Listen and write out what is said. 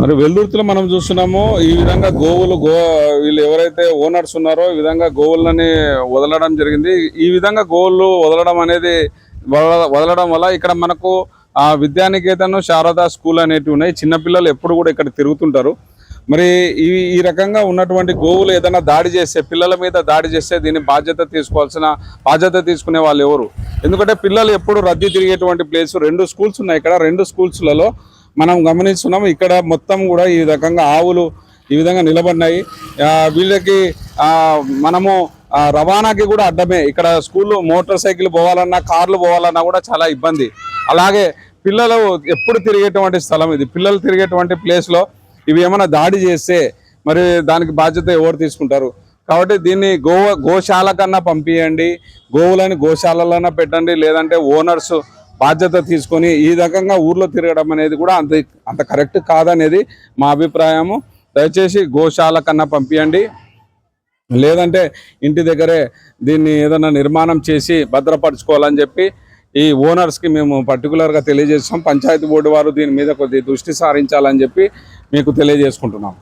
మరి వెల్దుర్తిలో మనం చూస్తున్నాము ఈ విధంగా గోవులు గో వీళ్ళు ఎవరైతే ఓనర్స్ ఉన్నారో ఈ విధంగా గోవులని వదలడం జరిగింది. ఈ విధంగా గోవులు వదలడం అనేది వదల- వదలడం వల్ల ఇక్కడ మనకు ఆ విద్యానికేతన్ శారదా స్కూల్ అనేటివి ఉన్నాయి. చిన్నపిల్లలు ఎప్పుడు కూడా ఇక్కడ తిరుగుతుంటారు. మరి ఈ ఈ రకంగా ఉన్నటువంటి గోవులు ఏదైనా దాడి చేస్తే పిల్లల మీద దాడి చేస్తే దీని బాధ్యత తీసుకోవాల్సిన బాధ్యత తీసుకునే వాళ్ళు ఎవరు? ఎందుకంటే పిల్లలు ఎప్పుడు రద్దీ తిరిగేటువంటి ప్లేస్ రెండు స్కూల్స్ ఉన్నాయి ఇక్కడ. రెండు స్కూల్స్లలో మనం గమనిస్తున్నాం ఇక్కడ మొత్తం కూడా ఈ రకంగా ఆవులు ఈ విధంగా నిలబడినాయి. వీళ్ళకి మనము రవాణాకి కూడా అడ్డమే. ఇక్కడ స్కూల్లో మోటార్ సైకిల్ పోవాలన్నా కార్లు పోవాలన్నా కూడా చాలా ఇబ్బంది. అలాగే పిల్లలు ఎప్పుడు తిరిగేటువంటి స్థలం ఇది. పిల్లలు తిరిగేటువంటి ప్లేస్లో ఇవి ఏమైనా దాడి చేస్తే మరి దానికి బాధ్యత ఎవరు తీసుకుంటారు? కాబట్టి దీన్ని గో గోశాల కన్నా పంపించండి గోవులని గోశాలలోనే పెట్టండి. లేదంటే ఓనర్స్ బాధ్యత తీసుకొని ఈ రకంగా ఊర్లో తిరగడం అనేది కూడా అంత అంత కరెక్ట్ కాదనేది మా అభిప్రాయము. దయచేసి గోశాల కన్నా పంపించండి లేదంటే ఇంటి దగ్గరే దీన్ని ఏదైనా నిర్మాణం చేసి భద్రపరచుకోవాలని చెప్పి ఈ ఓనర్స్కి మేము పర్టికులర్గా తెలియజేస్తాం. పంచాయతీ బోర్డు వారు దీని మీద కొద్ది దృష్టి సారించాలని చెప్పి మీకు తెలియజేసుకుంటున్నాం.